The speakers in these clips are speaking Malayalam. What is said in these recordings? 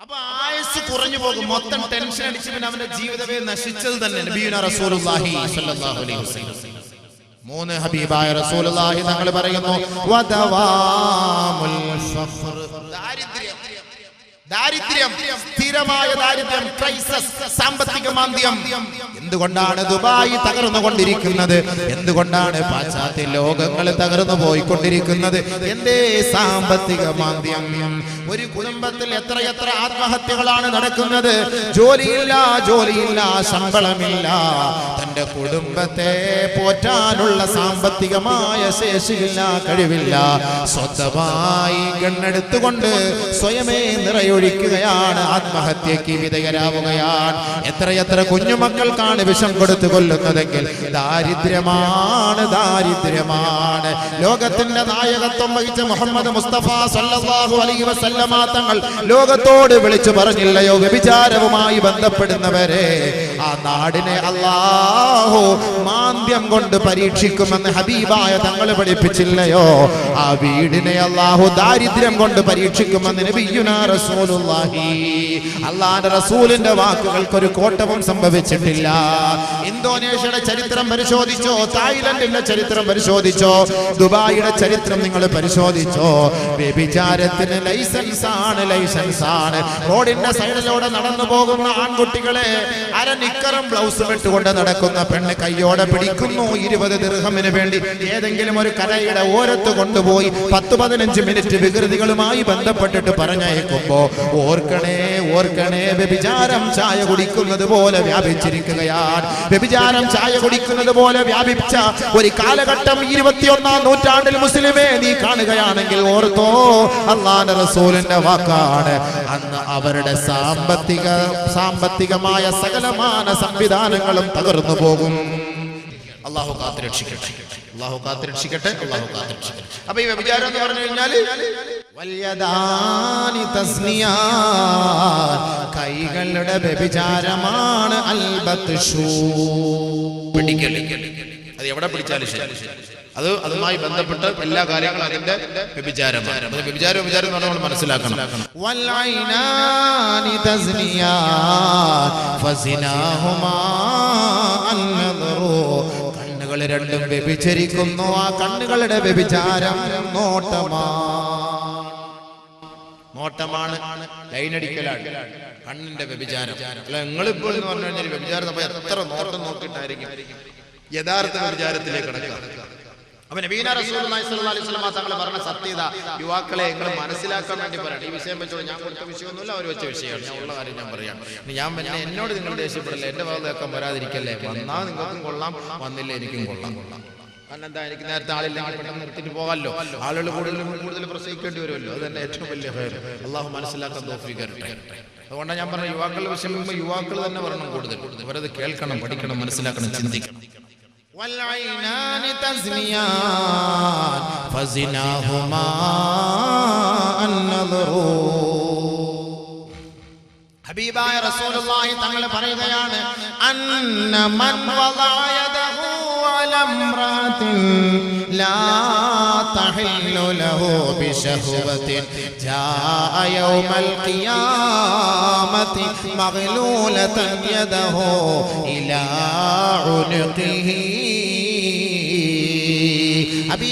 അപ്പൊ ആയുസ് കുറഞ്ഞു പോകും. മൊത്തം ടെൻഷൻ അടിച്ച് പിന്നെ അവന്റെ ജീവിതമേ നശിച്ചത് തന്നെ മൂന്ന് ഹബീബായ റസൂലുള്ളാഹി തങ്ങൾ പറയുന്നു വദവാമുൽ ഫഖർ ദാരിദ്ര്യം സ്ഥിരമായ ദാരിദ്ര്യം ക്രൈസസ് സാമ്പത്തിക മാന്ദ്യം. എന്തുകൊണ്ടാണ് ദുബായി തകർന്നു കൊണ്ടിരിക്കുന്നത് എന്തുകൊണ്ടാണ് പാശ്ചാത്യ ലോകങ്ങൾ തകർന്നു പോയിക്കൊണ്ടിരിക്കുന്നത്? എന്തേ സാമ്പത്തിക മാന്ദ്യം? ഒരു കുടുംബത്തിൽ എത്രയെത്ര ആത്മഹത്യകളാണ് നടക്കുന്നത്? ജോലിയില്ല ജോലിയില്ല ശമ്പളമില്ല. തന്റെ കുടുംബത്തെ പോറ്റാനുള്ള സാമ്പത്തികമായ ശേഷിയില്ല കഴിവില്ല. സ്വന്തമായി കണ്ണെടുത്തുകൊണ്ട് സ്വയമേ നിറയൊഴിക്കുകയാണ് ആത്മഹത്യക്ക് വിധേയരാവുകയാണ്. എത്രയെത്ര കുഞ്ഞുമക്കൾക്കാണ് വിഷം കൊടുത്തു കൊല്ലുന്നതെങ്കിൽ ദാരിദ്ര്യമാണ് ദാരിദ്ര്യമാണ്. ലോകത്തിന്റെ നായകത്വം വഹിച്ച മുഹമ്മദ് മുസ്തഫ സല്ലല്ലാഹു അലൈഹി വസല്ലമ തങ്ങൾ ലോകത്തോട് വിളിച്ചു പറഞ്ഞില്ലയോ? വ്യഭിചാരവുമായി ബന്ധപ്പെടുന്നവരെ ആ നാടിനെ അല്ലാഹു മാന്ദ്യം കൊണ്ട് പരീക്ഷിക്കുമെന്ന് ഹബീബായ തങ്ങൾ പഠിപ്പിച്ചില്ലയോ? ആ വീടിനെ അല്ലാഹു ദാരിദ്ര്യം കൊണ്ട് പരീക്ഷിക്കുമെന്ന് റസൂലുള്ളാഹി. റസൂലിന്റെ വാക്കുകൾക്ക് ഒരു കോട്ടവും സംഭവിച്ചിട്ടില്ല. ഇന്തോനേഷ്യയുടെ ചരിത്രം പരിശോധിച്ചോ? തായ്ലൻഡിന്റെ ചരിത്രം പരിശോധിച്ചോ? ദുബായിയുടെ ചരിത്രം നിങ്ങൾ പരിശോധിച്ചോ? വ്യഭിചാരത്തിന് ലൈസൻസ് ആണ് ലൈസൻസ് ആണ് റോഡിന്റെ സൈഡിലൂടെ നടന്നു പോകുന്ന ആൺകുട്ടികളെ അര നിക്കറും ബ്ലൗസും ഇട്ടുകൊണ്ട് നടക്കുന്ന പെണ്ണ് കയ്യോടെ പിടിക്കുന്നു. ഇരുപത് ദീർഘമിന് വേണ്ടി ഏതെങ്കിലും ഒരു കരയുടെ ഓരത്ത് കൊണ്ടുപോയി പത്ത് പതിനഞ്ച് മിനിറ്റ് വികൃതികളുമായി ബന്ധപ്പെട്ടിട്ട് പറഞ്ഞയക്കുമ്പോ ഓർക്കണേ ഓർക്കണേ വ്യഭിചാരം ചായ കുടിക്കുന്നത് പോലെ വ്യാപിച്ചിരിക്കുകയാണ്. വ്യഭിചാരം ചായ കുടിക്കുന്നത് പോലെ വ്യാപിച്ച ഒരു കാലഘട്ടം ഇരുപത്തിയൊന്നാം നൂറ്റാണ്ടിൽ മുസ്ലിമേ നീ കാണുകയാണെങ്കിൽ ഓർത്തോ അള്ളാന്റെ റസൂലിന്റെ വാക്കാണ്. അന്ന് അവരുടെ സാമ്പത്തിക സാമ്പത്തികമായ സകലമാന സംവിധാനങ്ങളും തകർന്നു പോകും. അള്ളാഹു കാത്തിരക്ഷിക്കട്ടെ. അള്ളാഹു കാത്തുരക്ഷിക്കട്ടെ അള്ളാഹു കാത്തിരക്ഷിക്കട്ടെ. അപ്പൊ ഈ വ്യഭിചാരം എന്ന് പറഞ്ഞു കഴിഞ്ഞാൽ കൈകളുടെ വ്യഭിചാരമാണ് അൽബത്ത് പിടിക്കൽ അത് എവിടെ പിടിച്ചാലും ശരി. അത് അതുമായി ബന്ധപ്പെട്ട് എല്ലാ കാര്യങ്ങളും അതിന്റെ വ്യഭിചാരമാണ്. അത് വ്യഭിചാരം വ്യഭിചാരം നമ്മൾ മനസ്സിലാക്കണം. കണ്ണുകൾ രണ്ടും വ്യഭിചരിക്കുന്നു. ആ കണ്ണുകളുടെ വ്യഭിചാരം നോട്ടമാണ് നോട്ടമാണ് ലൈനടിക്കലാണ്. കണ്ണിന്റെ വ്യഭിചാരം. അല്ല നിങ്ങളിപ്പോൾ എന്ന് പറഞ്ഞു കഴിഞ്ഞാൽ വ്യഭിചാരം എത്ര നോട്ടം നോക്കിയിട്ടായിരിക്കും? യഥാർത്ഥ വിചാരത്തിലേക്ക് കടക്കുക. അപ്പൊ നബീന അലൈഹി വസല്ലം തങ്ങൾ പറഞ്ഞ സത്യത യുവാക്കളെ നിങ്ങൾ മനസ്സിലാക്കാൻ വേണ്ടി പറയണം. ഈ വിഷയം വെച്ചോളൂ. ഞാൻ കൊടുത്ത വിഷയമൊന്നുമില്ല അവർ വെച്ച വിഷയമാണ് ഞാൻ ഉള്ള കാര്യം ഞാൻ പറയാം. ഞാൻ പിന്നെ എന്നോട് നിങ്ങൾ ദേഷ്യപ്പെടില്ല? എന്റെ ഭാഗത്തേക്കാൻ വരാതിരിക്കല്ലേ? വന്നാ നിങ്ങൾക്കും കൊള്ളാം വന്നില്ല എനിക്കും കൊള്ളാം. കൊള്ളാം കാരണം എന്താ എനിക്ക് നേരത്തെ ആളില്ലെങ്കിൽ പെട്ടെന്ന് നിർത്തിയിട്ട് പോകാമല്ലോ. ആളുകൾ കൂടുതൽ കൂടുതൽ പ്രസവിക്കേണ്ടി വരുമല്ലോ. അത് തന്നെ ഏറ്റവും വലിയ ഫയർ അള്ളാഹു മനസ്സിലാക്കാൻ തോഫിക്കരട്ടെ അതുകൊണ്ടാണ് ഞാൻ പറഞ്ഞ യുവാക്കളുടെ വിഷയം യുവാക്കൾ തന്നെ പറയണം കൂടുതൽ. അവരത് കേൾക്കണം പഠിക്കണം മനസ്സിലാക്കണം ചിന്തിക്കണം. والعينان تزنيان فزناهما النظر ഹബീബായ റസൂലുള്ളാഹി തങ്ങൾ പറയുകയാണ് അന്ന മൻ വദഅ യദഹു അലാ ഇംറാത്തിൻ ലാ തഹില്ലു ലഹു ബിശഹവത്തിൻ ജാഅ യൗമൽ ഖിയാമത്തി മഗ്ലൂലതൻ യദഹു ഇലാ ഉനുഖിഹി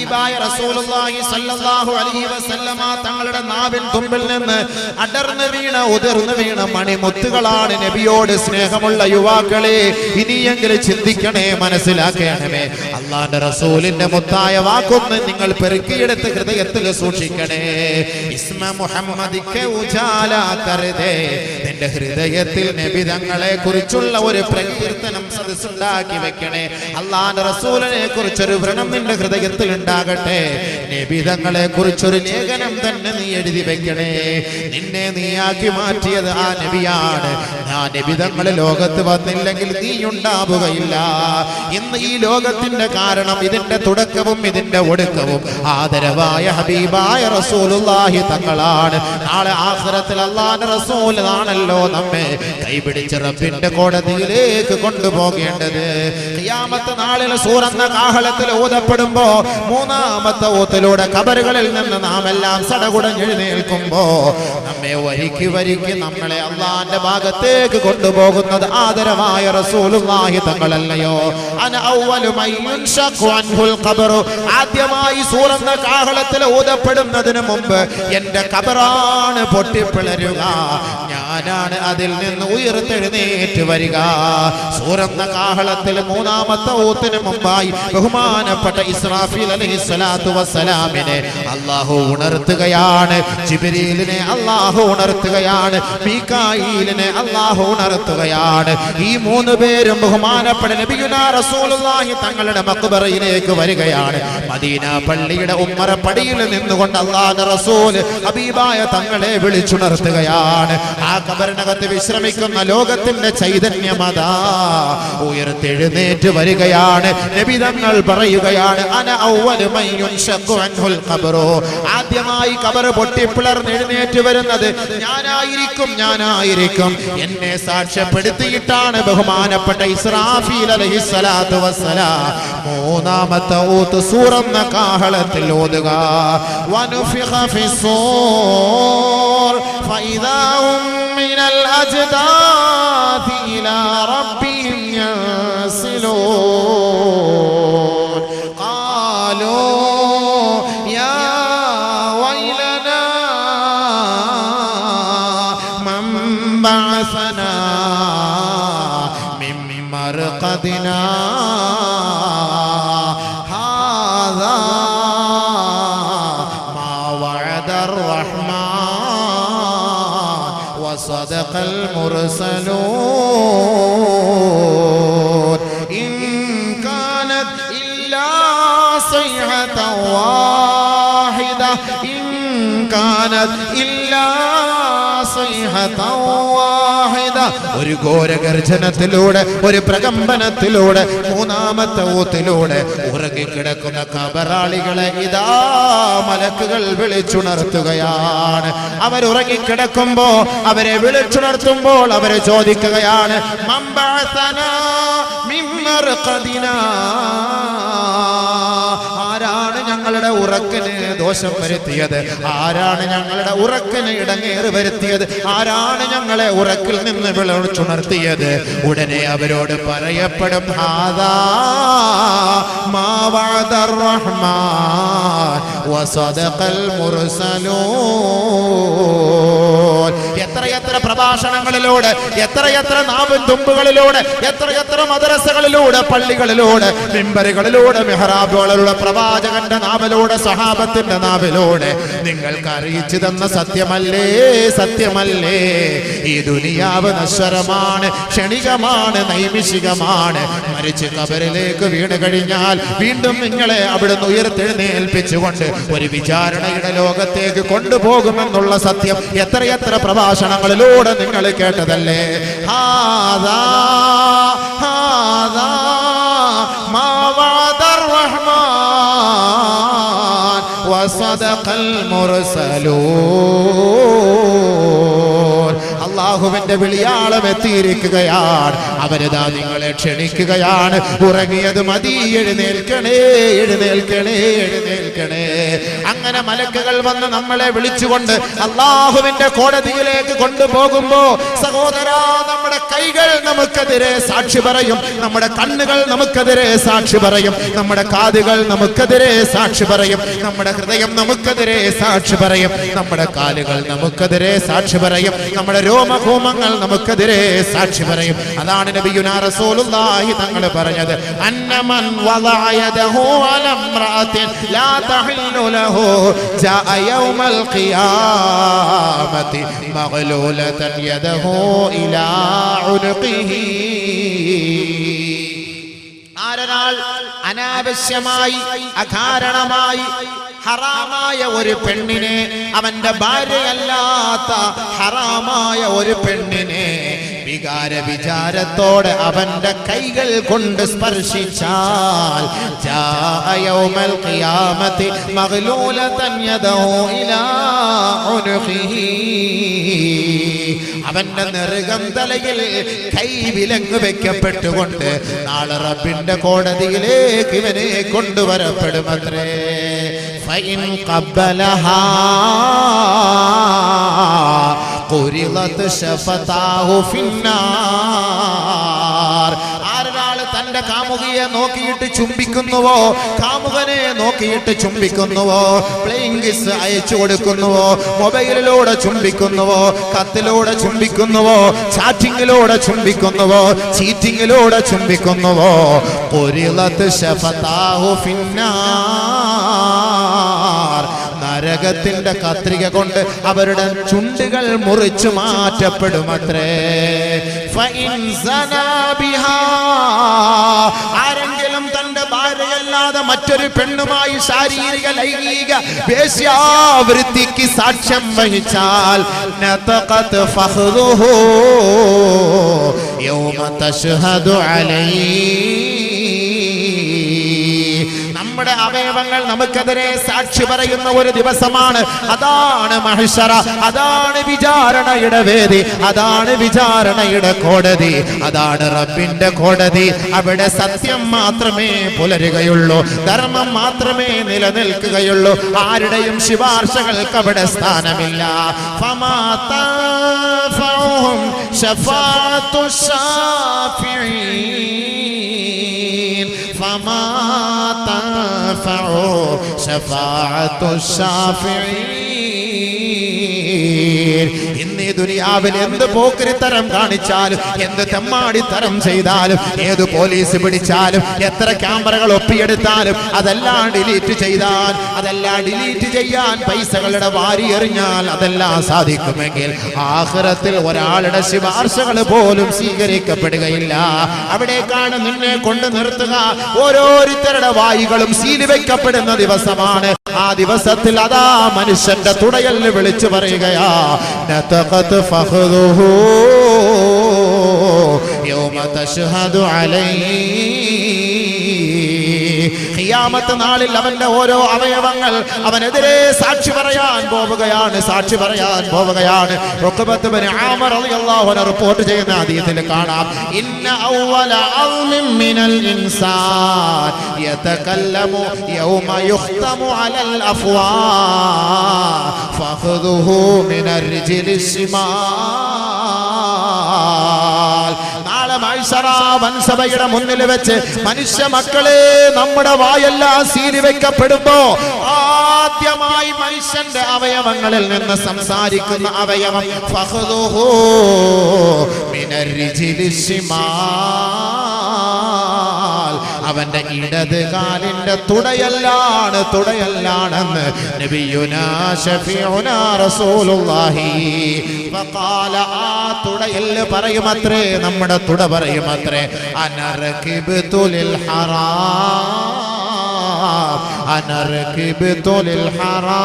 ഹബീബായ റസൂലുള്ളാഹി സ്വല്ലല്ലാഹു അലൈഹി വസല്ലമ തങ്ങളുടെ നാവിൻ തുമ്പിൽ നിന്ന് അടർന്നു വീണ ഉതിർന്നു വീണ മണിമുത്തുകളാണ് നബിയോട് സ്നേഹമുള്ള യുവാക്കളെ. ഇനിയെങ്കിലും ചിന്തിക്കണേ മനസ്സിലാക്കണമേ. അള്ളാന്റെ റസൂലിന്റെ മുത്തായ വാക്കൊന്ന് നിങ്ങൾ പെറുക്കിയെടുത്ത് ഹൃദയത്തിൽ സൂക്ഷിക്കണേ. ഇസ്മ മുഹമ്മദിക്ക് ഉജാല കരുതേ. നിന്റെ ഹൃദയത്തിൽ നബി തങ്ങളെ കുറിച്ചുള്ള ഒരു പ്രകീർത്തനം സദസ്സുണ്ടാക്കി വെക്കണേ. അള്ളാന്റെ റസൂലിനെ കുറിച്ചൊരു വ്രണം നിന്റെ ഹൃദയത്തിൽ ഉണ്ടാകട്ടെ. നിബിധങ്ങളെ കുറിച്ചൊരു ലേഖനം തന്നെ നീ എഴുതി വെക്കണേ. നിന്നെ നീയാക്കി മാറ്റിയത് ആ നബിയാണ്. ആ നബിതങ്ങൾ ലോകത്ത് വന്നില്ലെങ്കിൽ നീ ഉണ്ടാവുകയില്ല ഇന്ന് ഈ ലോകത്തിന്റെ കാരണം ഇതിന്റെ തുടക്കവും ഇതിന്റെ ഒടുക്കവും. ആദരവായ ഹബീബായ റസൂലുള്ളാഹി തങ്ങളാണ്. നാളെ ആഖിറത്തിൽ അള്ളാന്റെ റസൂൽ ആണല്ലോ നമ്മെ കൈപിടിച്ച് റബ്ബിന്റെ കോടതിയിലേക്ക് കൊണ്ടുപോകേണ്ടത്. ഖിയാമത്ത് നാളിൽ സൂറന്ന കാഹളത്തിൽ ഊതപ്പെടുമ്പോ മൂന്നാമത്തെ ഊത്തിലൂടെ കബറുകളിൽ നിന്ന് നാം എല്ലാം സടകുടഞ്ഞെഴുന്നേൽക്കുമ്പോ നമ്മെ വരിക്ക് വരിക്ക് നമ്മളെ അള്ളാന്റെ ഭാഗത്തേക്ക് കൊണ്ടുപോകുന്നത് ആദരമായ റസൂലുള്ളാഹി തങ്ങളല്ലയോ? ആദ്യമായി സൂറന്ന കാഹളത്തിൽ ഊതപ്പെടുന്നതിന് മുമ്പ് എന്റെ കബറാണ് പൊട്ടിപ്പിളരുക. ഞാനാണ് അതിൽ നിന്ന് ഉയർത്തെഴുന്നേറ്റ് വരിക. സൂറന്ന കാഹളത്തിൽ മൂന്നാമത്തെ ഊത്തിന് മുമ്പായി ബഹുമാനപ്പെട്ട ഇസ്രാഫിൽ അലൈഹി സ്വലാത്തു വസ്സലാമിനെ അള്ളാഹു ഉണർത്തുകയാണ്. ജിബരീലിനെ അള്ളാഹു ഉണർത്തുകയാണ്. മീക്കായിലിനെ അള്ളാഹു ഉണർത്തുകയാണ്. ഈ മൂന്ന് പേരും ബഹുമാനപ്പെട്ട നബിയുനാ റസൂലുള്ളാഹി തങ്ങളുടെ മക്ബറയിലേക്ക് വരികയാണ്. മദീന പള്ളിയുടെ ഉമ്മറ പടിയിൽ നിന്നുകൊണ്ട് അള്ളാഹ് റസൂൽ ഹബീബായ തങ്ങളെ വിളിച്ചുണർത്തുകയാണ്. ആ കബറിനകത്ത് വിശ്രമിക്കുന്ന ലോകത്തിന്റെ ചൈതന്യമതാ ഉയർത്തെഴുന്നേറ്റ് വരികയാണ്. നബി തങ്ങൾ പറയുകയാണ് അന ഖബറു. ആദ്യമായി കബർ പൊട്ടിപ്പിളർന്ന് എഴുന്നേറ്റ് വരുന്നത് ഞാനായിരിക്കും ഞാനായിരിക്കും. എന്നെ സാക്ഷ്യപ്പെടുത്തിയിട്ടാണ് ബഹുമാനപ്പെട്ട ഇസ്രാഫീൽ അലൈഹി സ്വലാത്തു വസ്സലാം. മൂന്നാമത്തെ ഊത്ത് സൂറന്ന കാഹളത്തിൽ ഓതുക വനുഫിഖ ഫിസ്സൂർ فإذا هم من الأجداث إلى ربهم وصدق المرسلون. إن كانت إلا صيحة واحدة. إن كانت إلا صيحة واحدة ഒരു ഘോരഗർജനത്തിലൂടെ ഒരു പ്രകമ്പനത്തിലൂടെ മൂന്നാമത്തെ ഊത്തിലൂടെ ഉറങ്ങിക്കിടക്കുന്ന കബറാളികളെ ഇതാ മലക്കുകൾ വിളിച്ചുണർത്തുകയാണ് അവരുറങ്ങിക്കിടക്കുമ്പോ അവരെ വിളിച്ചുണർത്തുമ്പോൾ അവരെ ചോദിക്കുകയാണ് മമ്പാസന മിമ്മർ മർഖദിനാ. ഞങ്ങളുടെ ഉറക്കിന് ദോഷം വരുത്തിയത്? ആരാണ് ഞങ്ങളുടെ ഉറക്കിന് ഇടങ്ങേറ് വരുത്തിയത്? ആരാണ് ഞങ്ങളെ ഉറക്കിൽ നിന്ന് വിളിച്ചുണർത്തിയത് ഉടനെ അവരോട് പറയപ്പെടും ഹാദാ റഹ്മാൻ വസദഖൽ മുർസലൂൻ. എത്രയെത്ര പ്രഭാഷണങ്ങളിലൂടെ എത്രയെത്ര നാവൻ തുമ്പുകളിലൂടെ എത്രയെത്ര മദ്രസകളിലൂടെ പള്ളികളിലൂടെ മിമ്പറുകളിലൂടെ മെഹറാബുകളിലൂടെ പ്രവാചകന്റെ നാവിലൂടെ സഹാബത്തിന്റെ നാവിലൂടെ നിങ്ങൾക്ക് അറിയിച്ചു തന്ന സത്യമല്ലേ സത്യമല്ലേ? ഈ ദുനിയാവ് നശ്വരമാണ് ക്ഷണികമാണ് നൈമിഷികമാണ്. മരിച്ച് കബറിലേക്ക് വീണ് കഴിഞ്ഞാൽ വീണ്ടും നിങ്ങളെ അവിടുന്ന് ഉയർത്തെഴുന്നേൽപ്പിച്ചുകൊണ്ട് ഒരു വിചാരണയുടെ ലോകത്തേക്ക് കൊണ്ടുപോകുമെന്നുള്ള സത്യം എത്രയെത്ര പ്രഭാഷണങ്ങളിലൂടെ നിങ്ങൾ കേട്ടതല്ലേ? അള്ളാഹുവിന്റെ വിളിയാളം എത്തിയിരിക്കുകയാണ്. അവരിതാ നിങ്ങളെ ക്ഷണിക്കുകയാണ്. ഉറങ്ങിയത് മതി എഴുന്നേൽക്കണേ എഴുന്നേൽക്കണേ എഴുന്നേൽക്കണേ. മലക്കുകൾ വന്ന് നമ്മളെ വിളിച്ചുകൊണ്ട് അള്ളാഹുവിന്റെ കോടതിയിലേക്ക് കൊണ്ടുപോകുമ്പോ സഹോദര നമ്മുടെ കൈകൾ നമുക്കെതിരെ സാക്ഷി പറയും. നമ്മുടെ കണ്ണുകൾ നമുക്കെതിരെ സാക്ഷി പറയും. നമ്മുടെ കാതുകൾ നമുക്കെതിരെ സാക്ഷി പറയും. നമ്മുടെ ഹൃദയം നമുക്കെതിരെ സാക്ഷി പറയും. നമ്മുടെ കാലുകൾ നമുക്കെതിരെ സാക്ഷി പറയും. നമ്മുടെ രോമഹോമങ്ങൾ നമുക്കെതിരെ സാക്ഷി പറയും. അതാണ് നബിയുനാ റസൂലുള്ളാഹി തങ്ങൾ പറഞ്ഞത്. അന്നമൻ വദഅ യദഹു അലാ ലാ തഹില്ലു ലഹു ജാഅ يوم القيامة مغلولة يده إلى عنقه. അനാവശ്യമായി അകാരണമായി ഹറാമായ ഒരു പെണ്ണിനെ അവന്റെ ഭാര്യയല്ലാത്ത ഹറാമായ ഒരു പെണ്ണിനെ വികാര വിചാരത്തോടെ അവന്റെ കൈകൾ കൊണ്ട് സ്പർശിച്ചാൽ ഇലാ അവന്റെ നെറുകം തലയിൽ കൈ വിലങ്ങ് വെക്കപ്പെട്ടുകൊണ്ട് നാളെ റബ്ബിന്റെ കോടതിയിലേക്ക് ഇവനെ കൊണ്ടുവരപ്പെടുമത്രേ. ഫൈൻ ഖബ്ബലഹാ قرضت شفتاه في النار ആരൊരാൾ തന്റെ കാമുകിയെ നോക്കിയിട്ട് ചുംബിക്കുന്നുവോ കാമുകനെ നോക്കിയിട്ട് ചുംബിക്കുന്നുവോ പ്ലേയിങ് കിസ് അയച്ചു കൊടുക്കുന്നുവോ മൊബൈലിലൂടെ ചുംബിക്കുന്നുവോ കത്തിലൂടെ ചുംബിക്കുന്നുവോ ചാറ്റിങ്ങിലൂടെ ചുംബിക്കുന്നുവോ ചീറ്റിങ്ങിലൂടെ ചുംബിക്കുന്നുവോ പൊരിളത്ത് ശഫതാഹു ഫിന്നാർ നരകത്തിന്റെ കത്രിക കൊണ്ട് അവരുടെ ചുണ്ടുകൾ മുറിച്ചു മാറ്റപ്പെടുമത്രേ. ആരെങ്കിലും തന്റെ ഭാര്യയല്ലാതെ മറ്റൊരു പെണ്ണുമായി ശാരീരിക ലൈംഗിക വേശ്യാവൃത്തിക്ക് സാക്ഷ്യം വഹിച്ചാൽ യൗമ തശ്ഹദു അലൈഹി നമ്മുടെ അവയവങ്ങൾ നമുക്കെതിരെ സാക്ഷി പറയുന്ന ഒരു ദിവസമാണ്. അതാണ് മഹിഷറ അതാണ് വിചാരണയുടെ വേദി അതാണ് വിചാരണയുടെ കോടതി അതാണ് റബ്ബിന്റെ കോടതി. അവിടെ സത്യം മാത്രമേ പുലരുകയുള്ളൂ ധർമ്മം മാത്രമേ നിലനിൽക്കുകയുള്ളൂ. ആരുടെയും ശിപാർശകൾക്ക് അവിടെ സ്ഥാനമില്ല. ഫമാ تنفع شفاعة الشافعين ഇന്ന് ഈ ദുനിയാവിൽ എന്ത് പോക്കരിത്തരം കാണിച്ചാലും എന്ത് തെമ്മാടി തരം ചെയ്താലും ഏത് പോലീസ് പിടിച്ചാലും എത്ര ക്യാമറകൾ ഒപ്പിയെടുത്താലും അതെല്ലാം ഡിലീറ്റ് ചെയ്താൽ അതെല്ലാം ഡിലീറ്റ് ചെയ്യാൻ പൈസകളുടെ വാരി എറിഞ്ഞാൽ അതെല്ലാം സാധിക്കുമെങ്കിൽ ആഹ്റത്തിൽ ഒരാളുടെ ശിപാർശകൾ പോലും സ്വീകരിക്കപ്പെടുകയില്ല. അവിടേക്കാണ് നിന്നെ കൊണ്ട് നിർത്തുക. ഓരോരുത്തരുടെ വായികളും സീൽ വെക്കപ്പെടുന്ന ദിവസമാണ്. ആ ദിവസത്തിൽ അതാ മനുഷ്യന്റെ തുടയൽ വിളിച്ചു പറയുകയാ യൗമ തശ്ഹദു അലൈഹി ഖിയാമത്ത് നാളിൽ അവന്റെ ഓരോ അവയവങ്ങൾ അവനെതിരെ സാക്ഷി പറയാൻ പോവുകയാണ് സാക്ഷി പറയാൻ പോവുകയാണ്. റിപ്പോർട്ട് ചെയ്യുന്ന ഹദീസിൽ കാണാം. ഇന്ന അൽമിൻ മിനൽ ഇൻസാൻ യതകല്ലമു യൗമ അലൽ വൻസഭയുടെ മുന്നിൽ വെച്ച് മനുഷ്യ മക്കളെ നമ്മുടെ വായെല്ലാം സീരി വെക്കപ്പെടുമ്പോ ആദ്യമായി മനുഷ്യന്റെ അവയവങ്ങളിൽ നിന്ന് സംസാരിക്കുന്ന അവയവം ഫഹദോഹോ ശിമാൽ അവന്റെ ഇടത് കാലിന്റെ തുടയല്ലാണ് തുടയല്ലാണെന്ന് നബിയുനാ ഷഫീഉനാ റസൂലുള്ളാഹി. ഫഖാല ആ തുടയൽ പറയുമത്രേ നമ്മുടെ തുട പറയുമത്രേ അനർകിബ്തു ലിൽ ഹറാം അനർകിബ്തു ലിൽ ഹറാം.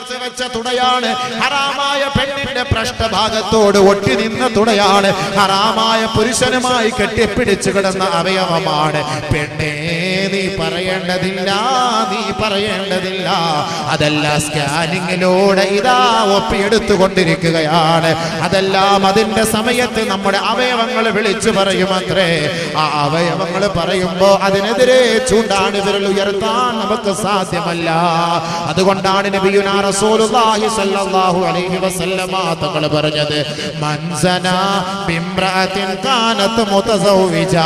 ചേർത്ത് വെച്ച തുടയാണ് ഹറാമായ പെണ്ണിന്റെ പൃഷ്ഠഭാഗത്തോട് ഒട്ടി നിന്ന തുടയാണ് ഹറാമായ പുരുഷനുമായി കെട്ടിപ്പിടിച്ചു കിടന്ന അവയവമാണ്. പെണ്ണേ നീ പറയേണ്ടതില്ല നീ പറയേണ്ടതില്ല. അതല്ല സ്കാനിങ്ങിലൂടെ ഇതാ ഒപ്പിയെടുത്തുകൊണ്ടിരിക്കുകയാണ്. അതെല്ലാം അതിന്റെ സമയത്ത് നമ്മുടെ അവയവങ്ങൾ വിളിച്ചു പറയുമത്രേ ആ അവയവങ്ങൾ പറയുമ്പോ അതിനെതിരെ ചൂണ്ടാണ് വിരൽ ഉയർത്താൻ നമുക്ക് സാധ്യമല്ല. അതുകൊണ്ടാണ് നബിയുനാ റസൂലുള്ളാഹി സ്വല്ലല്ലാഹു അലൈഹി വസല്ലമ തങ്ങൾ പറഞ്ഞത് മൻസന ബിംറഅത്തിൻ കാനത്ത് മുതസൗവിജ.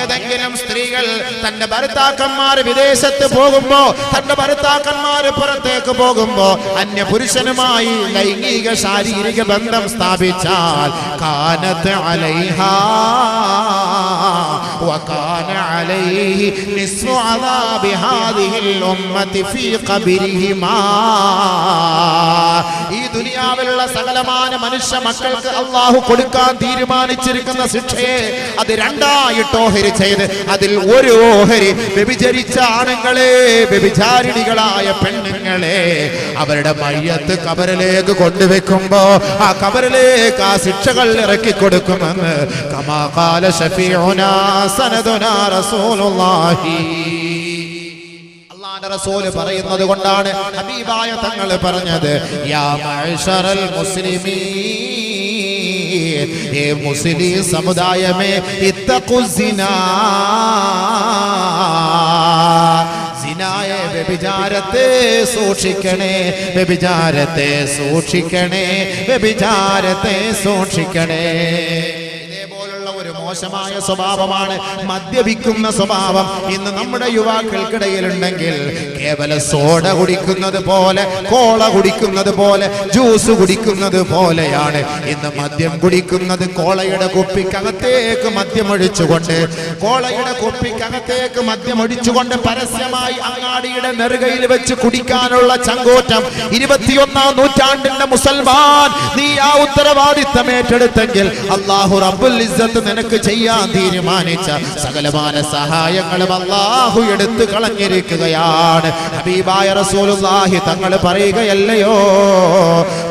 ഏതെങ്കിലും സ്ത്രീകൾ തന്റെ ഭർത്താക്കന്മാർ വിദേശത്ത് പോകുമ്പോ തന്റെ ഭർത്താക്കന്മാർ പുറത്തേക്ക് പോകുമ്പോ അന്യ പുരുഷനുമായി ലൈംഗിക ശാരീരിക ബന്ധം സ്ഥാപിച്ചാൽ കാനത്ത് അലൈഹാ. وكان عليه نصف عذاب هذه الأمة في قبرهما. ദുനിയാവിലുള്ള സകലമാന മനുഷ്യ മക്കൾക്ക് അള്ളാഹു കൊടുക്കാൻ തീരുമാനിച്ചിരിക്കുന്ന ശിക്ഷയെ അത് രണ്ടായിട്ട് ഓഹരി ചെയ്ത് അതിൽ ഒരു ഓഹരി വ്യഭിചരിച്ച ആണുങ്ങളെ വ്യഭിചാരിണികളായ പെണ്ണുങ്ങളെ അവരുടെ മയ്യത്ത് കബറിലേക്ക് കൊണ്ടുവെക്കുമ്പോ ആ കബറിലേക്ക് ആ ശിക്ഷകൾ ഇറക്കി കൊടുക്കുമെന്ന് കമാകാല ഷഫീഉനാ സനദുനാ റസൂലുള്ളാഹി. അള്ളാന്റെ റസൂൽ പറയുന്നത് കൊണ്ടാണ് ഹബീബായ തങ്ങൾ പറഞ്ഞത് യാ മഅ്ശറൽ മുസ്ലിമീൻ ഏ മുസ്ലിം സമുദായമേ ഇത്തഖുസിനാ സിനായ വ്യഭിചാരത്തെ സൂക്ഷിക്കണേ വ്യഭിചാരത്തെ സൂക്ഷിക്കണേ വ്യഭിചാരത്തെ സൂക്ഷിക്കണേ. മോശമായ സ്വഭാവമാണ് മദ്യപിക്കുന്ന സ്വഭാവം ഇന്ന് നമ്മുടെ യുവാക്കൾക്കിടയിലുണ്ടെങ്കിൽ കേവല സോഡ കുടിക്കുന്നത് പോലെ കോള കുടിക്കുന്നത് പോലെ ജ്യൂസ് കുടിക്കുന്നത് പോലെയാണ്. ഇന്ന് മദ്യം കുടിക്കുന്നത് കോളയുടെ കുപ്പിക്കകത്തേക്ക് മദ്യം ഒഴിച്ചുകൊണ്ട് കോളയുടെ കുപ്പിക്കകത്തേക്ക് മദ്യം ഒഴിച്ചുകൊണ്ട് പരസ്യമായി അങ്ങാടിയുടെ നെറുകയിൽ വെച്ച് കുടിക്കാനുള്ള ചങ്കോറ്റം ഇരുപത്തിയൊന്നാം നൂറ്റാണ്ടിന്റെ മുസൽമാൻ നീ ആ ഉത്തരവാദിത്തം ഏറ്റെടുത്തെങ്കിൽ അള്ളാഹു റബ്ബുൽ നിനക്ക് ചെയ്യാൻ തീരുമാനിച്ച സകലമാന സഹായങ്ങളും അള്ളാഹു എടുത്തു കളഞ്ഞിരിക്കുകയാണ്. ഹബീബായ റസൂലുള്ളാഹി തങ്ങൾ പറയുകയല്ലയോ?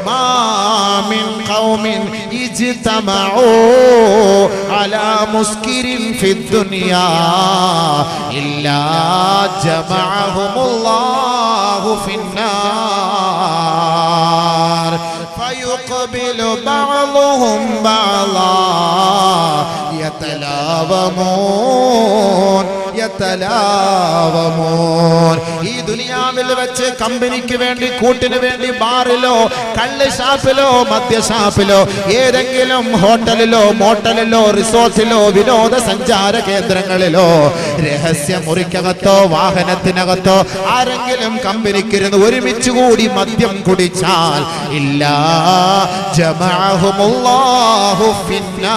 മാമിൻ ഖൗമിൻ ഇജ്തമഊ അലാ മുസ്കിരിൻ ഫിദ്ദുനിയാ ഇല്ലാ ജമഅഹുമുല്ലാഹു ഫിന്നാർ. ഫയുഖ്ബിലു ബഅദുഹും ബഅദാ. തലാവമോൻ. യതലാവമൂൻ ഈ ദുനിയാവിൽ വെച്ച് കമ്പനിക്ക് വേണ്ടി കൂട്ടിന് വേണ്ടി ബാറിലോ കല്ല് ഷാപ്പിലോ മദ്യഷാപ്പിലോ ഏതെങ്കിലും ഹോട്ടലിലോ മോട്ടലിലോ റിസോർട്ടിലോ വിനോദ സഞ്ചാര കേന്ദ്രങ്ങളിലോ രഹസ്യ മുറിക്കകത്തോ വാഹനത്തിനകത്തോ ആരെങ്കിലും കമ്പനിക്കിരുന്ന് ഒരുമിച്ച് കൂടി മദ്യം കുടിച്ചാൽ ഇല്ല. ജമാഹുമുല്ലാഹു ഫിന്നാർ.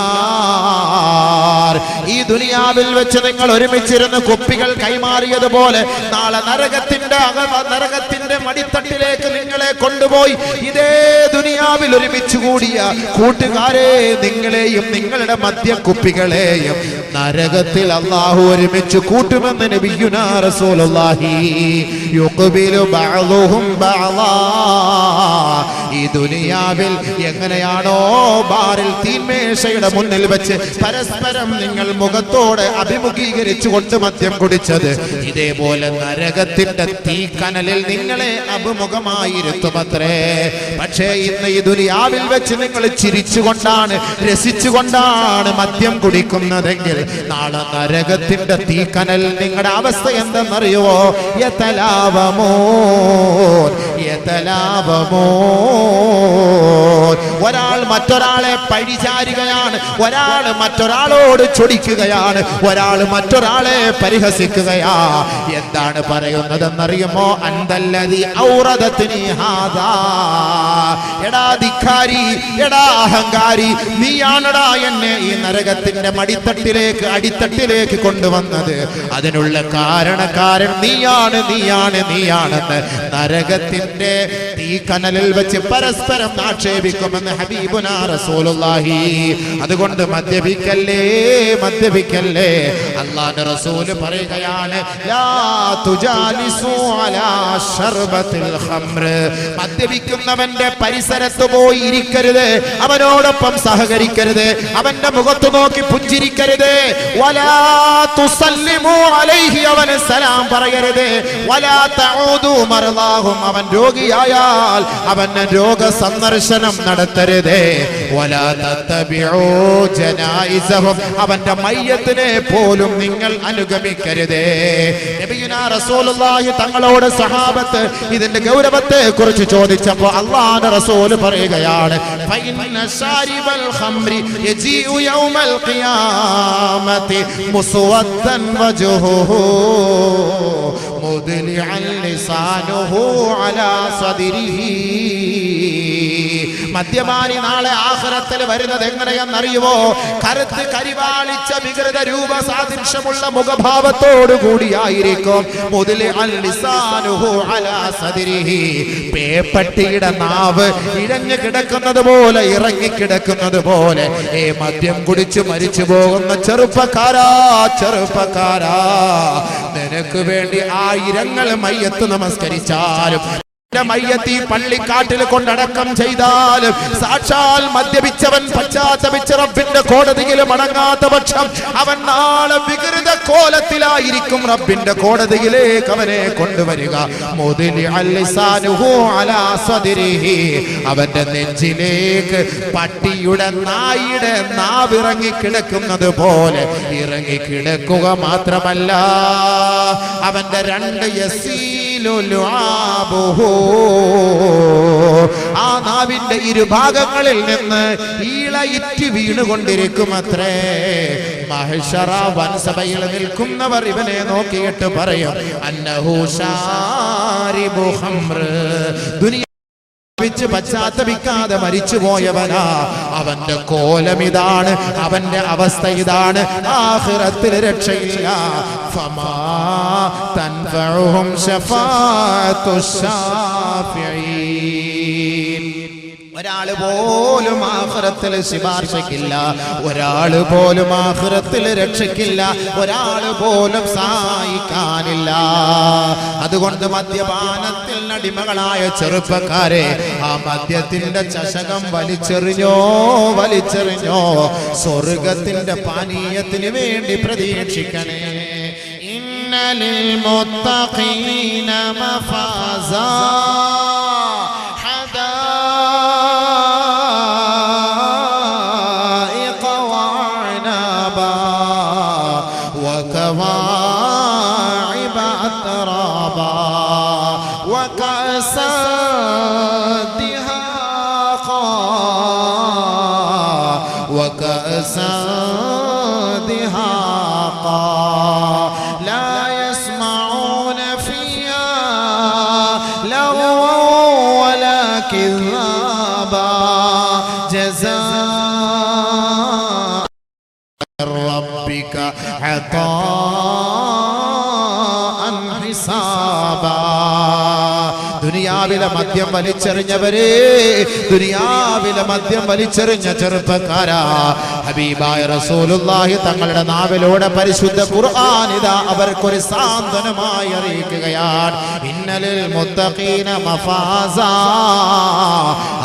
ഈ ദുനിയാവിൽ വെച്ച് നിങ്ങൾ ഒരുമിച്ചിരുന്ന് കുപ്പികൾ കൈമാറിയതുപോലെ നാളെ നരകത്തിന്റെ അക നരകത്തിന്റെ മടിത്തട്ടിലേക്ക് നിങ്ങളെ കൊണ്ടുപോയി ഇതേ ദുനിയാവിൽ ഒരുമിച്ച് കൂടിയ കൂട്ടുകാരെ നിങ്ങളെയും നിങ്ങളുടെ മദ്യക്കുപ്പികളെയും നരകത്തിൽ അള്ളാഹു ഒരുമിച്ച് കൂട്ടുമെന്ന് നബിയുനാ റസൂലുള്ളാഹി ഈ ദുനിയാവിൽ എങ്ങനെയാണോ ബാറിൽ തീന്മേശയുടെ മുന്നിൽ വെച്ച് പരസ്പരം നിങ്ങൾ മുഖത്തോടെ അഭിമുഖീകരിച്ചു കൊണ്ട് മദ്യം കുടിച്ചത്. ഇതേപോലെ നരകത്തിന്റെ തീ കനലിൽ നിങ്ങളെ അഭിമുഖമായിരുത്തുമത്രേ. പക്ഷേ ഇന്ന് ഈ ദുനിയാവിൽ വെച്ച് നിങ്ങൾ ചിരിച്ചുകൊണ്ടാണ് രസിച്ചുകൊണ്ടാണ് മദ്യം കുടിക്കുന്നതെങ്കിൽ നാളെ നരകത്തിന്റെ തീക്കനൽ നിങ്ങളുടെ അവസ്ഥ എന്തെന്നറിയുവോ? യതലാവമോ? യതലാവമോ? ഒരാൾ മറ്റൊരാളെ പഴിചാരുകയാണ് ഒരാൾ മറ്റൊരാളോട് ചൊടിക്കുകയാണ് ഒരാൾ മറ്റൊരാളെ പരിഹസിക്കുകയാ. എന്താണ് പറയുന്നതെന്നറിയുമോ? അന്തല്ലതി അഹങ്കാരി നീയാണടാ എന്നെ ഈ നരകത്തിന്റെ മടിത്തട്ടിലേക്ക് അടിത്തട്ടിലേക്ക് കൊണ്ടുവന്നത്. അതിനുള്ള കാരണക്കാരൻ നീയാണ് നീയാണ് നീയാണെന്ന് നരകത്തിന്റെ കനലിൽ വെച്ച് പരസ്പരം ആക്ഷേപിക്കുമെന്ന് ഹബീബുന റസൂലുള്ളാഹി. അതുകൊണ്ട് മദ്യപിക്കല്ലേ മദ്യപിക്കല്ലേ? അള്ളാന്റെ റസൂൽ പറയുകയാണ് ലാ തുജാലിസു അലാ ഖംർ മദ്യപിക്കുന്നവന്റെ പരിസരത്ത് പോയി ഇരിക്കരുത്. അവനോടൊപ്പം സഹകരിക്കരുത്. അവന്റെ മുഖത്ത് നോക്കി പുഞ്ചിരിക്കരുത്. അവന് സലാം പറയരുത്. അവൻ രോഗിയായാൽ അവന് രോഗ സന്ദർശനം നടത്തരുത് അവന്റെ മയ്യത്തിനെ പോലും നിങ്ങൾ അനുഗമിക്കരുത്. തങ്ങളോട് സഹാബത്ത് ഇതിന്റെ ഗൗരവത്തെ കുറിച്ച് ചോദിച്ചപ്പോൾ അള്ളാന്റെ റസൂൽ പറയുകയാണ് മുദ്ലിഅൻ ലിസാനുഹു അലാ സദിരിഹി. മദ്യപാനി നാളെ ആഹ്റത്തിൽ വരുന്നത് എങ്ങനെയെന്നറിയുമോ? കരുത്ത് കരിവാളിച്ച വികൃത രൂപ സാദൃശ്യമുള്ള മുഖഭാവത്തോടു കൂടിയായിരിക്കും. പേപ്പട്ടിയുടെ നാവ് ഇഴഞ്ഞു കിടക്കുന്നത് പോലെ ഇറങ്ങിക്കിടക്കുന്നത് പോലെ. ഏ മദ്യം കുടിച്ച് മരിച്ചു പോകുന്ന ചെറുപ്പക്കാരാ ചെറുപ്പക്കാരാ. നിനക്ക് വേണ്ടി ആയിരങ്ങൾ മയ്യത്ത് നമസ്കരിച്ചാലും മയ്യത്തി പള്ളിക്കാട്ടിൽ കൊണ്ടടക്കം ചെയ്താൽ സാക്ഷാൽ മദ്യപിച്ചവൻ പശ്ചാത്തപിച്ച റബ്ബിന്റെ കോടതിയിൽ മടങ്ങാത്ത പക്ഷം അവൻ നാളെ വികൃത കോലത്തിലായിരിക്കും റബ്ബിന്റെ കോടതിയിലേക്ക് അവനെ കൊണ്ടുവരിക. അവന്റെ നെഞ്ചിലേക്ക് പട്ടിയുടെ നായിയുടെ നാവിറങ്ങി കിടക്കുന്നത് പോലെ ഇറങ്ങി കിടക്കുക മാത്രമല്ല അവന്റെ രണ്ട് ലുആബുഹു. ആ നാവിന്റെ ഇരുഭാഗങ്ങളിൽ നിന്ന് ഈളയിറ്റ് വീണുകൊണ്ടിരിക്കും അത്രേ മഹേശ്വര വൻസഭയിൽ നിൽക്കുന്നവർ ഇവനെ നോക്കിയിട്ട് പറയും അന്നഹു ശാരിബു ഖംറ്. ദുനിയ പിച്ച് പശ്ചാത്തപിക്കാതെ മരിച്ചു പോയവനാ അവന്റെ കോലം ഇതാണ് അവന്റെ അവസ്ഥ ഇതാണ്. ആഖിറത്തിൽ രക്ഷയില്ല. ഫമാ തൻഫഉഹും ശഫാഅത്തു ശാഫിഈൻ. ഒരാൾ പോലും ആഹ്റത്തിൽ ശിപാർശക്കില്ല ഒരാൾ പോലും ആഹ്റത്തിൽ രക്ഷിക്കില്ല ഒരാൾ പോലും സഹായിക്കാനില്ല. അതുകൊണ്ട് മദ്യപാനത്തിൽ നടിമകളായ ചെറുപ്പക്കാരെ ആ മദ്യത്തിന്റെ ചഷകം വലിച്ചെറിഞ്ഞോ വലിച്ചെറിഞ്ഞോ സ്വർഗത്തിന്റെ പാനീയത്തിന് വേണ്ടി പ്രതീക്ഷിക്കണേ. ഇന്നലിൽ മുത്തഖീന മഫാസാ. وكواعب أترابا وكأسا دهاقا وكأسا دهاقا لا يسمعون فيها لغوا ولا كذابا. جزاء ربك عطاء ദുനിയാവിലെ മദ്യം വലിച്ചെറിഞ്ഞവരെ ദുനിയാവിലെ മദ്യം വലിച്ചെറിഞ്ഞ ചെറുപ്പക്കാരാ. ഹബീബായ റസൂലുള്ളാഹി തങ്ങളുടെ നാവിലൂടെ പരിശുദ്ധ ഖുർആനിത അവർക്കൊരു സാന്ത്വനമായി അറിയിക്കുകയാണ്. ഇന്നലിൽ മുത്തഖീന മഫാസ.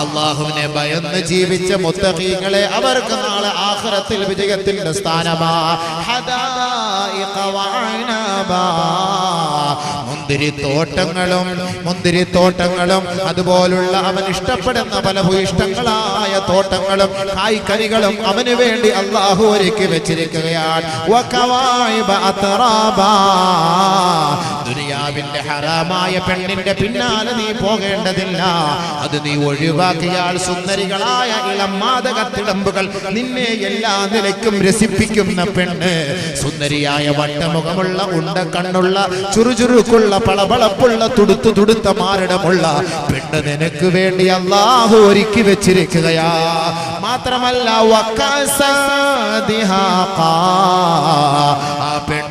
അള്ളാഹുവിനെ ഭയന്ന് ജീവിച്ച മുത്തഖീങ്ങളെ അവർക്ക് നാളെ ആഖിറത്തിൽ വിജയത്തിന്റെ സ്ഥാനമാ. ഹദായിഖ വഅനബാ. മുന്തിരിത്തോട്ടങ്ങളും മുന്തിരിത്തോട്ടങ്ങളും അതുപോലുള്ള അവൻ ഇഷ്ടപ്പെടുന്ന പല ഭൂയിഷ്ടങ്ങളായ തോട്ടങ്ങളും കായ്ക്കനികളും അവന് വേണ്ടി അള്ളാഹു ഒരുക്കി വെച്ചിരിക്കുകയാണ്. ദുനിയാവിന്റെ ഹറാമായ പെണ്ണിന്റെ പിന്നാലെ നീ പോകേണ്ടതില്ല. അത് നീ ഒഴിവാക്കിയാൽ സുന്ദരികളായ ഇളം തിളമ്പുകൾ നിന്നെ എല്ലാ നിലയ്ക്കും രസിപ്പിക്കുന്ന പെണ്ണ്. സുന്ദരിയായ വട്ടമുഖമുള്ള ഉണ്ട കണ്ണുള്ള ചുറുചുറുക്കുള്ള പളപളപ്പുള്ള തുടുത്തു തുടുത്ത മാരടമുള്ള പെണ്ണ് നിനക്ക് വേണ്ടി അള്ളാഹു ഒരുക്കി വെച്ചിരിക്കുകയാ. മാത്രമല്ല ആ ആ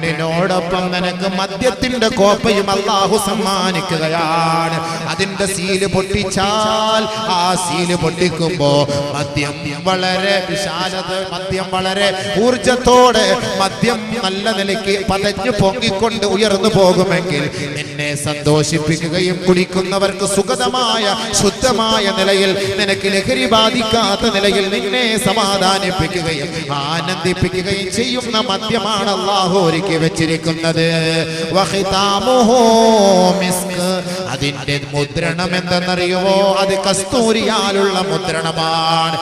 പെണ്ണിനോടൊപ്പം നിനക്ക് മദ്യത്തിന്റെ കോപ്പയും അള്ളാഹു സമ്മാനിക്കുകയാണ്. അതിന്റെ സീൽ പൊട്ടിച്ചാൽ ആ സീൽ പൊട്ടിക്കുമ്പോ മദ്യം വളരെ വിശാലത മദ്യം വളരെ ഊർജത്തോടെ മദ്യം നല്ല നിലയ്ക്ക് പതഞ്ഞു പൊങ്ങിക്കൊണ്ട് ഉയർന്നു പോകുമെങ്കിൽ നിന്നെ സന്തോഷിപ്പിക്കുകയും കുളിക്കുന്നവർക്ക് സുഗതമായ ശുദ്ധമായ നിലയിൽ നിനക്ക് ലഹരി ബാധിക്കാത്ത നിലയിൽ നിന്നെ സമാധാനിപ്പിക്കുകയും ആനന്ദിപ്പിക്കുകയും ചെയ്യുന്ന മദ്യമാണ് അള്ളാഹു ഒരുക്കി വെച്ചിരിക്കുന്നത്. വഖിതാമുഹു മിസ്ക്. അതിന്റെ മുദ്രണം എന്തെന്നറിയുമോ അത് കസ്തൂരിയാലുള്ള മുദ്രണമാണ്.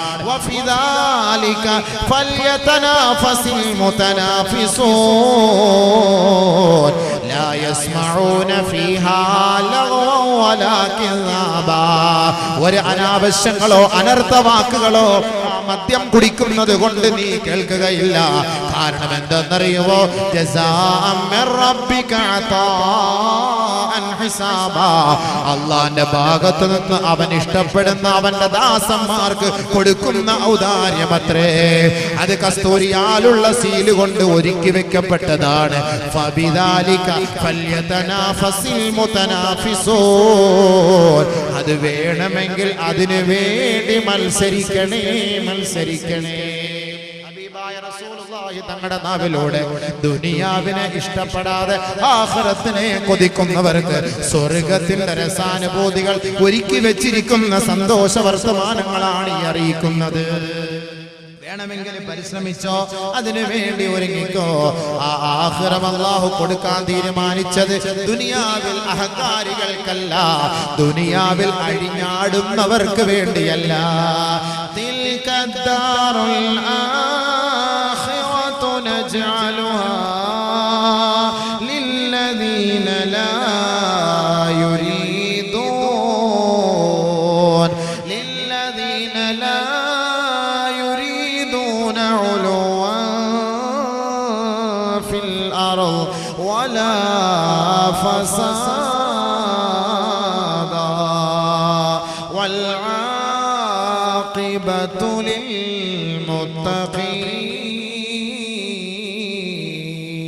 ഫല്യതനാഫസിൽ മുതനാഫിസൂൻ. لا يسمعون فيها لغوا ولا كذابا ഒരു അനാവശ്യങ്ങളോ അനർത്ഥ വാക്കുകളോ ആ മദ്യം കുടിക്കുന്നത് കൊണ്ട് നീ കേൾക്കുകയില്ല കാരണം എന്തെന്നറിയുമോ ജസാഅം മിർ റബ്ബിക അതാഅൻ ഹിസാബാ. അള്ളാന്റെ ഭാഗത്ത് നിന്ന് അവൻ ഇഷ്ടപ്പെടുന്ന അവന്റെ ദാസന്മാർക്ക് കൊടുക്കുന്ന ഔദാര്യമത്രേ അത് കസ്തൂരിയാലുള്ള സീല് കൊണ്ട് ഒരുക്കി വെക്കപ്പെട്ടതാണ് ഫബിദാലിക ഫല്യതനാഫസിൽ മുതനാഫിസൂൻ. അത് വേണമെങ്കിൽ അതിനു വേണ്ടി മത്സരിക്കണേ മത്സരിക്കണേ. തങ്ങളുടെ നാവിലൂടെ ദുനിയാവിനെ ഇഷ്ടപ്പെടാതെ ആഖിറത്തിനെ കൊതിക്കുന്നവർക്ക് സ്വർഗത്തിന്റെ രസാനുഭൂതികൾ ഒരുക്കി വെച്ചിരിക്കുന്ന സന്തോഷ വർത്തമാനങ്ങളാണ് ഈ അറിയിക്കുന്നത്. വേണമെങ്കിൽ പരിശ്രമിച്ചോ അതിനു വേണ്ടി ഒരുങ്ങിക്കോ. ആ കൊടുക്കാൻ തീരുമാനിച്ചത് ദുനിയാവിൽ അഹങ്കാരികൾക്കല്ല ദുനിയാവിൽ അഴിഞ്ഞാടുന്നവർക്ക് വേണ്ടിയല്ല. തിൽക ദാറുൽ ആഖിറതു നജ്അലുഹാ فسادا والعاقبة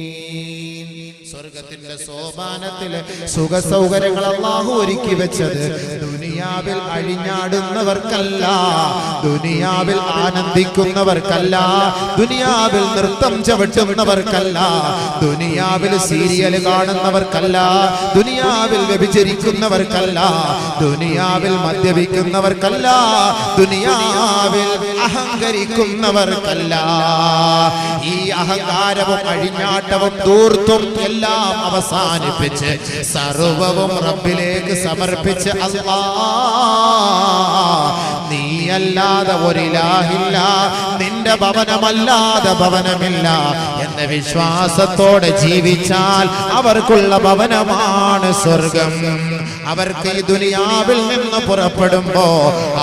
للمتقين സ്വർഗത്തിന്റെ സോപാനത്തില് സുഖ സൗകര്യങ്ങൾ അള്ളാഹു ഒരുക്കി വെച്ചത് ദുനിയാവിൽ അഴിഞ്ഞാടുന്നവർക്കല്ല ദുനിയാവിൽ ആനന്ദിക്കുന്നവർക്കല്ല ദുനിയാവിൽ നൃത്തം ചവിട്ടുന്നവർക്കല്ല ദുനിയാവിൽ സീരിയൽ കാണുന്നവർക്കല്ല ദുനിയാവിൽ വ്യഭിചരിക്കുന്നവർക്കല്ല ദുനിയാവിൽ മദ്യപിക്കുന്നവർക്കല്ല ദുനിയാവിൽ അഹങ്കരിക്കുന്നവർക്കല്ല. ഈ അഹങ്കാരവും അഴിഞ്ഞാട്ടവും തൂർത്തും എല്ലാം അവസാനിപ്പിച്ച് സർവവും റബ്ബിലേക്ക് സമർപ്പിച്ച് അല്ലാ നീയല്ലാതെ ഒരിലാഹില്ല നിന്റെ ഭവനമല്ലാതെ ഭവനമില്ല. എന്ന വിശ്വാസത്തോടെ ജീവിച്ചാൽ അവർക്കുള്ള ഭവനമാണ് സ്വർഗം. അവർക്ക് ഈ ദുനിയാവിൽ നിന്ന് പുറപ്പെടുമ്പോ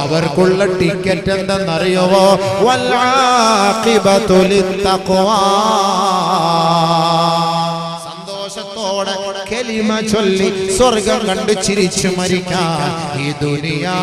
അവർക്കുള്ള ടിക്കറ്റ് എന്തെന്നറിയുമോ വല്ലാ ലിത്തഖ്വാ. സന്തോഷത്തോടെ കെലിമ ചൊല്ലി സ്വർഗം കണ്ടു ചിരിച്ചു മരിക്കാൻ ഈ ദുനിയാ